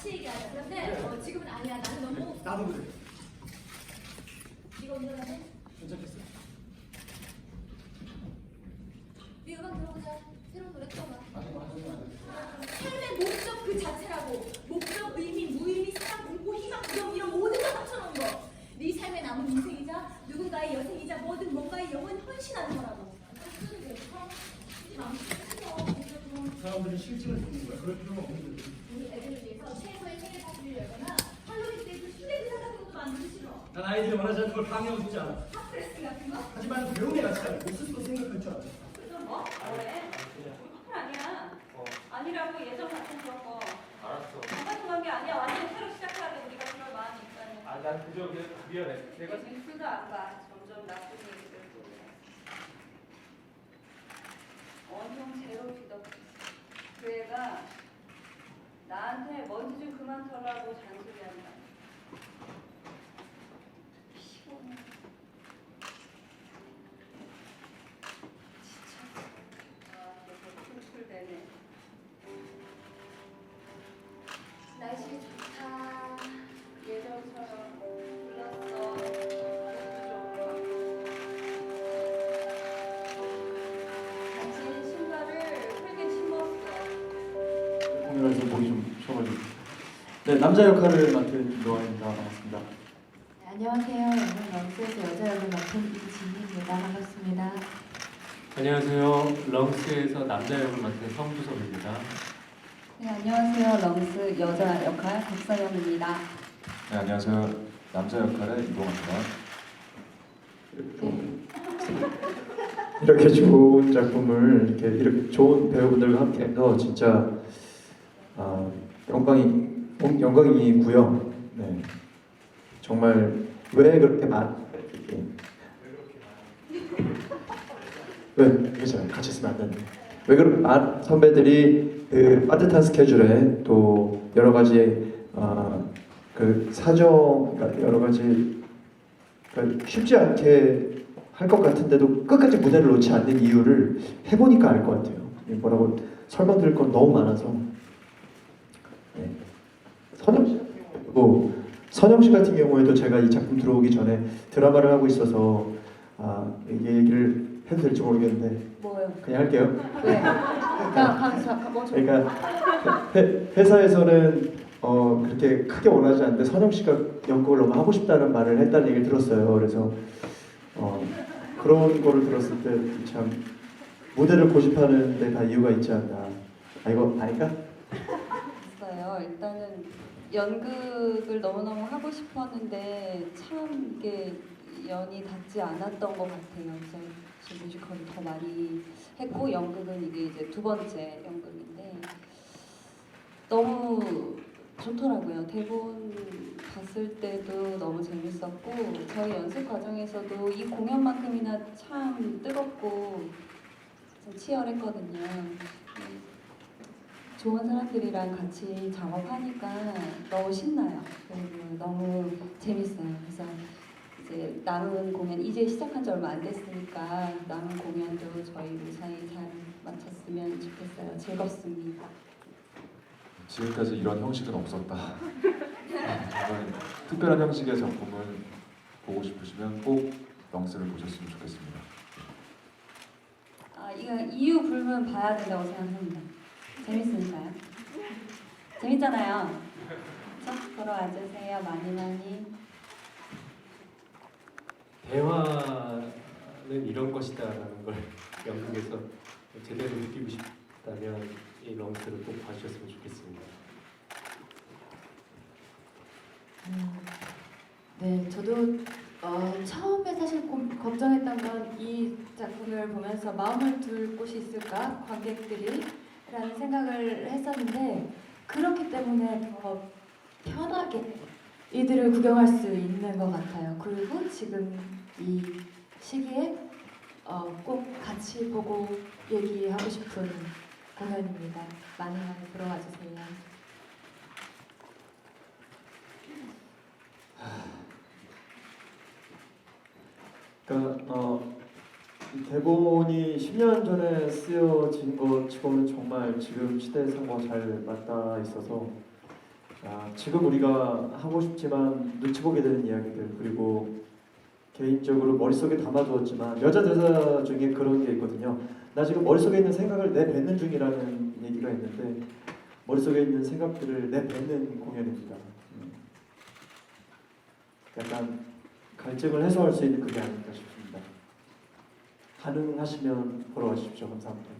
같이 얘기하자. 그런데 어, 지금은 아니야. 나는 너무 나도 그래. 이거 운전하네. 괜찮겠어. 네 음악 들어보자. 새로운 노래. 아니 아니 삶의 목적 그 자체라고. 목적, 의미, 무의미, 사랑, 공포, 희망, 두려움 이런 모든 걸 합쳐놓은 거. 네 삶의 남은 인생이자 누군가의 여생이자 뭐든 뭔가의 영혼 헌신하는 거라고. 사람들이 실증을 듣는 거야. 그럴 필요가 없는데. 우리 애들을 위해서 최고의 생일 파티를 열거나 할로윈 때도 휴대 의사 같은 것도 만들기 싫어. 난 아이들이 원하지 않는 걸 방해하고 싶지 않아. 핫드레스 같은 거? 하지만 배움에 같이 않아. 목숨도 생각할 줄 알아. 그건 뭐? 뭐래? 커플 아니야. 아니라고 예전 같은 그런 거. 알았어. 통한 게 아니야. 완전 새로 시작해야 돼. 우리가 그럴 마음이 있다는 거. 아, 난 그저 그냥 미안해. 내가 술도 안 봐. 점점 나쁜 얘기들 또. 원형 제로 기덕. 그 애가 나한테 먼지 좀 그만 털라고 잔소리한다. 네 남자 역할을 맡은 노아입니다 반갑습니다 네, 안녕하세요. 오늘 런스에서 여자 역을 맡은 이진희입니다. 반갑습니다. 안녕하세요. 렁스에서 남자 역을 맡은 성두섭입니다. 네, 안녕하세요. 런스 여자 역할 박서영입니다. 네 안녕하세요 남자 역할의 이동환입니다 이렇게 좋은 작품을 이렇게 이렇게 좋은 배우분들과 함께해서 진짜 아, 영광이 영- 영광이고요. 네 정말 왜 그렇게 많왜 괜찮아요 같이 있으면 안 되는데 왜 그렇게 많은 선배들이 그 빠듯한 스케줄에 또 여러 가지 아, 그 사정 그러니까 여러 가지 그러니까 쉽지 않게 할 것 같은데도 끝까지 무대를 놓지 않는 이유를 해보니까 알 것 같아요. 이게 뭐라고 설명드릴 건 너무 많아서 네. 선영 씨뭐 선영 씨 같은 경우에도 제가 이 작품 들어오기 전에 드라마를 하고 있어서 아 얘기를 해도 될지 모르겠는데 뭐요? 그냥 할게요. 뭐 좀. 그러니까 회, 회사에서는 어 그렇게 크게 원하지 않는데 선영 씨가 연극을 너무 하고 싶다는 말을 했다는 얘기를 들었어요. 그래서 어 그런 거를 들었을 때 참 무대를 고집하는 데 다 이유가 있지 않나. 아 이거 아닌가? 있어요. 일단은 연극을 너무너무 하고 싶었는데 참 이게 연이 닿지 않았던 것 같아요. 그래서 지금 뮤지컬을 더 많이 했고 연극은 이게 이제 두 번째 연극인데 너무 좋더라고요. 대본 봤을 때도 너무 재밌었고 저희 연습 과정에서도 이 공연만큼이나 참 뜨겁고 참 치열했거든요. 음, 좋은 사람들이랑 같이 작업하니까 너무 신나요. 그리고 너무 재밌어요. 그래서 이제 남은 공연 이제 시작한 지 얼마 안 됐으니까 남은 공연도 저희 무사히 잘 마쳤으면 좋겠어요. 즐겁습니다. 지금까지 이런 형식은 없었다. 아, 정말 특별한 형식의 작품을 보고 싶으시면 꼭 렁스를 보셨으면 좋겠습니다. 아 이거 이유 불문 봐야 된다고 생각합니다. 재밌으니까요. 재밌잖아요. 그렇죠? 보러 와주세요. 많이 많이. 대화는 이런 것이다라는 걸 연극에서 제대로 느끼고 싶다면 이 렁스를 꼭 봐주셨으면 좋겠습니다. 네, 저도 어, 처음에 사실 고- 걱정했던 건 이 작품을 보면서 마음을 둘 곳이 있을까 관객들이 라는 생각을 했었는데 그렇기 때문에 더 편하게 이들을 구경할 수 있는 것 같아요. 그리고 지금 이 시기에 어, 꼭 같이 보고 얘기하고 싶은 공연입니다. 많이 많이 보러 와주세요. 그러니까 어, 이 대본이 10년 전에 쓰여진 것 치고는 정말 지금 시대에 상과 잘 맞닿아 있어서 아, 지금 우리가 하고 싶지만 눈치 보게 되는 이야기들 그리고 개인적으로 머릿속에 담아두었지만 여자 대사 중에 그런 게 있거든요. 나 지금 머릿속에 있는 생각을 내뱉는 중이라는 얘기가 있는데 머릿속에 있는 생각들을 내뱉는 공연입니다. 음. 약간 갈증을 해소할 수 있는 그게 아닐까 싶습니다. 가능하시면 보러 와주십시오. 감사합니다.